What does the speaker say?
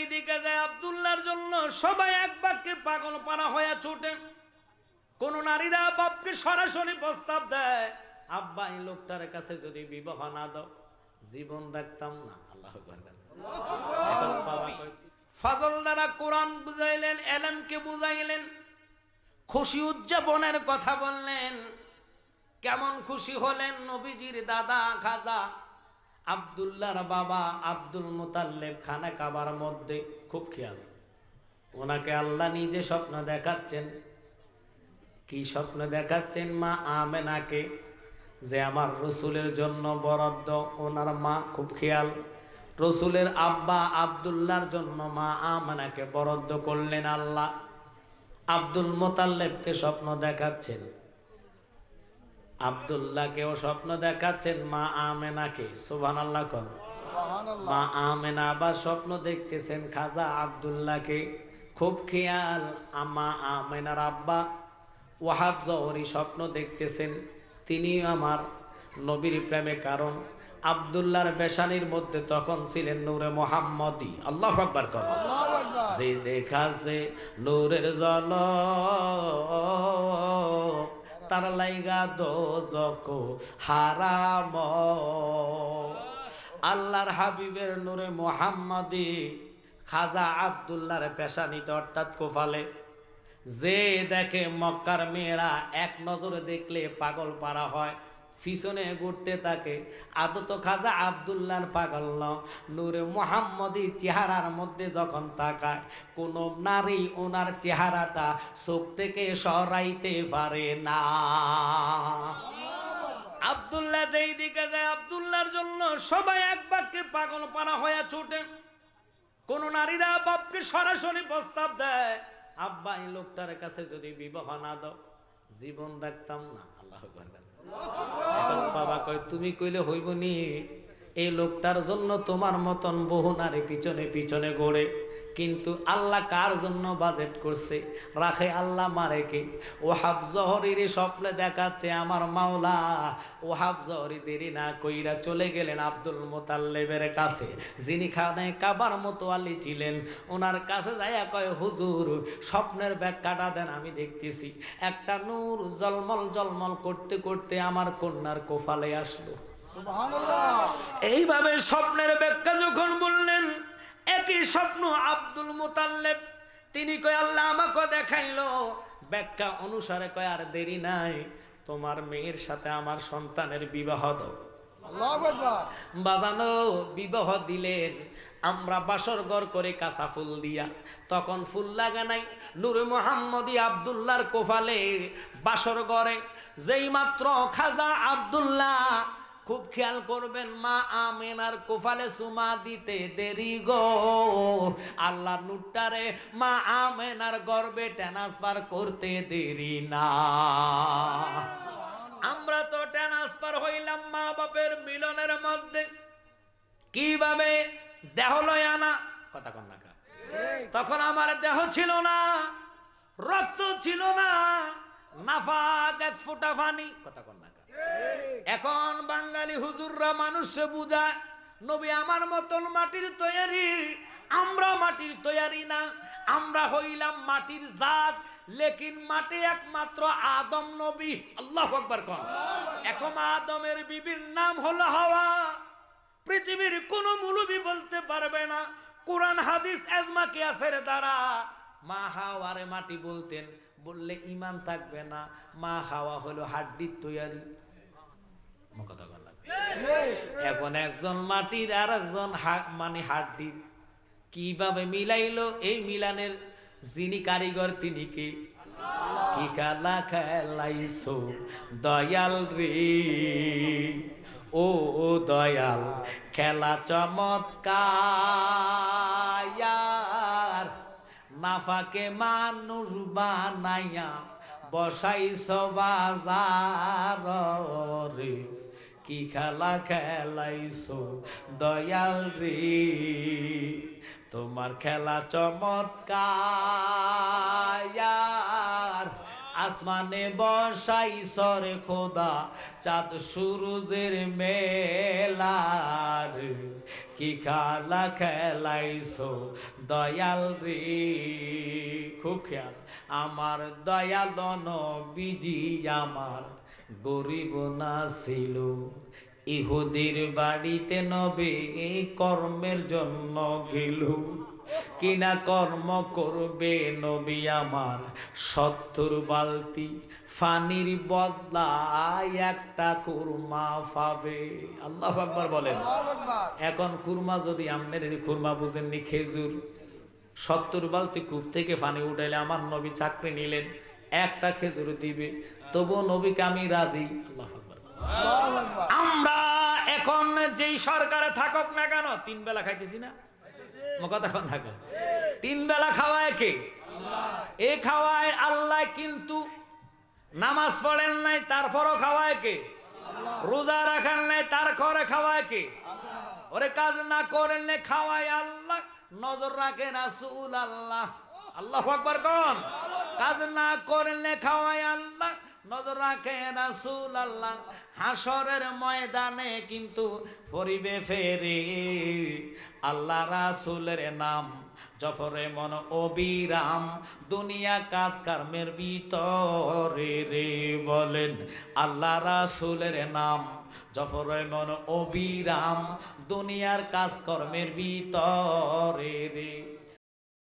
যেই দিকে যায় আবদুল্লাহর জন্য সবাই এক বাক্যে পাগল পানা হয়ে কোন নারীরা বাপকে সরাসরি প্রস্তাব দেয়, আব্বা, এই লোকটার কাছে যদি বিবাহ না জীবন রাখতাম না। আল্লাহ দ্বারা কোরআন বুঝাইলেন বুঝাইলেন, খুশি উদযাপনের কথা বললেন, কেমন খুশি হলেন নবীজির দাদা খাজা আবদুল্লাহর বাবা আব্দুল মুতাল্লেব খানা কাবার মধ্যে খুব খেয়াল। ওনাকে আল্লাহ নিজে স্বপ্ন দেখাচ্ছেন। কি স্বপ্ন দেখাচ্ছেন মা আমেনাকে? যে আমার রসুলের জন্য বরাদ্দ, ওনার মা খুব খেয়াল। রসুলের আব্বা আবদুল্লাহর জন্য মা আমেনাকে বরাদ্দ করলেন আল্লাহ। আব্দুল মোতাল্লেবকে স্বপ্ন দেখাচ্ছেন। আবদুল্লাহকেও স্বপ্ন দেখাচ্ছেন মা আমেনাকে। সুবান আল্লাহ কন মা আমেনা আবার স্বপ্ন দেখতেছেন খাজা আবদুল্লাহকে। খুব খেয়াল আমা আমেনার আব্বা ওয়াহাব জহরি স্বপ্ন দেখতেছেন। তিনি আমার নবীর প্রেমে কারণ। আবদুল্লাহর বেশানির মধ্যে তখন ছিলেন নূরে মোহাম্মদী। আল্লাহ আকবার কর যে দেখাছে নূরের জল। তার লাইগা দোজক হারাম। আল্লাহর হাবিবের নূরে মোহাম্মদি খাজা আবদুল্লার পেশানিতে অর্থাৎ কোফালে। যে দেখে মক্কার মেয়েরা এক নজরে দেখলে পাগল পারা হয়। পিছনে ঘুরতে থাকে। আদত খাজা আবদুল্লার পাগল নূরে মোহাম্মদী চেহারার মধ্যে যখন তাকায়, কোন নারী ওনার চেহারাটা চোখ থেকে সরাইতে পারে না। আবদুল্লাহ যেই দিকে যায়, আবদুল্লাহর জন্য সবাই এক বাক্যে পাগল পানা হয়ে ছুটে। কোন নারীরা বাপকে সরাসরি প্রস্তাব দেয়, আব্বা, এই লোকটার কাছে যদি বিবাহ না দাও জীবন রাখতাম না আল্লাহ এখন বাবা কয় তুমি কইলে হইব নি? এই লোকটার জন্য তোমার মতন বহু নারী পিছনে পিছনে গড়ে। কিন্তু আল্লাহ কার জন্য বাজেট করছে? রাখে আল্লাহ মারে কে? ওহাব জহরির স্বপ্নে দেখাচ্ছে আমার মাওলা। ওহাব জহরি দেরি না কইরা চলে গেলেন আব্দুল মোতাল্লেবের কাছে। যিনি খানে কাবার মতো আলী ছিলেন, ওনার কাছে যাইয়া কয়, হুজুর, স্বপ্নের ব্যাখ্যাটা দেন, আমি দেখতেছি। একটা নূর জলমল জলমল করতে করতে আমার কন্যার কোফালে আসলো। এইভাবে স্বপ্নের ব্যাখ্যা যখন বললেন একই স্বপ্ন আব্দুল মুতাল্লেব তিনি কয় আল্লাহ আমাকে দেখাইলো। ব্যাখ্যা অনুসারে কয় আর দেরি নাই তোমার মেয়ের সাথে আমার সন্তানের বিবাহ দাও। বাজানো বিবাহ দিলেন আমরা বাসর গড় করে কাঁচা ফুল দিয়া তখন ফুল লাগা নাই। নূরে মোহাম্মদী আবদুল্লাহর কোফালে বাসর ঘরে যেই মাত্র খাজা আবদুল্লাহ খুব খেয়াল করবেন, মা আমেনার কোফালে সুমা দিতে দেরি গো। আল্লাহ নুট্টারে মা আমেনার গর্বে ট্রান্সফার করতে দেরি না। আমরা তো ট্রান্সফার হইলাম মা বাপের মিলনের মধ্যে। কীভাবে? দেহ লয় আনা। কথা কন না তখন আমার দেহ ছিল না, রক্ত ছিল না, নাফাক এক ফোঁটা পানি। কথা কন। এখন বাঙালি হুজুররা মানুষে বুঝায় নবী আমার মতন মাটির তৈরি আমরা মাটির তৈরি না, আমরা হইলাম মাটির জাত, লেকিন মাটি একমাত্র আদম নবী। আল্লাহ আকবার কন। এখন আদমের বিবির নাম হলো হাওয়া। পৃথিবীর কোন মুলুবি বলতে পারবে না। কোরআন, হাদিস, এজমা, কিয়াসের দ্বারা। মা হাওয়ারে মাটি বলতেন, বললে ইমান থাকবে না। মা হাওয়া হলো হাড্ডির লাগবে। এখন একজন মাটির আর একজন মানে হাড্ডির কীভাবে মিলাইলো? এই মিলানের যিনি কারিগর, তিনি কি? কি খেলা খেলাইছো দয়াল রে? ও দয়াল, খেলা চমৎকার। নাফাকে মানুষ বানাইয়া বসাইছ বাজার রে কি খেলা খেলাইছো দয়াল রে? তোমার খেলা চমৎকার। আসমানে বসাই সরে খোদা, চাঁদ সুরুজের মেলার। কি খেলা খেলাইছো দয়াল রে? খুব খেয়াল, আমার দয়াল বিজি আমার গরিব না ছিল। ইহুদির বাড়িতে নবে কর্মের জন্য গেল কিনা কর্ম করবে নবী আমার? সত্তর বালতি ফানির বদলায় একটা কুরমা পাবে। আল্লাহ আকবার বলেন। এখন কুরমা যদি আমনের কুরমা বুঝেননি খেজুর সত্তর বালতি কূপ থেকে পানি উঠাইলে আমার নবী চাকরি নিলেন একটা খেজুর দিবে। তবু নবীকে আমি রাজি। আল্লাহ আমরা এখন যেই সরকারে থাকক না কেন তিন বেলা খাইতেছি না। এখন থাকো তিন বেলা খাওয়ায় কে? এ খাওয়ায় আল্লাহ কিন্তু নামাজ পড়েন নাই, তারপরও খাওয়ায় কে? রোজা রাখেন নাই তার করে খাওয়ায় কে? ওরে কাজ না করেন খাওয়ায় আল্লাহ, নজর রাখে রাসূল আল্লাহ আল্লাহ আকবার কোন? কাজ না করলে খাওয়ায় আল্লাহ নজর রাখে রাসূল আল্লাহ হাসরের ময়দানে কিন্তু পরিবে ফেরে। আল্লাহ রাসূলের নাম জফরে মন অবিরাম। দুনিয়া কাজ কর্মের ভিতরে রে বলেন, আল্লাহ রাসূলের নাম জফরে মন অবিরাম। দুনিয়ার কাজকর্মের ভিতরে রে।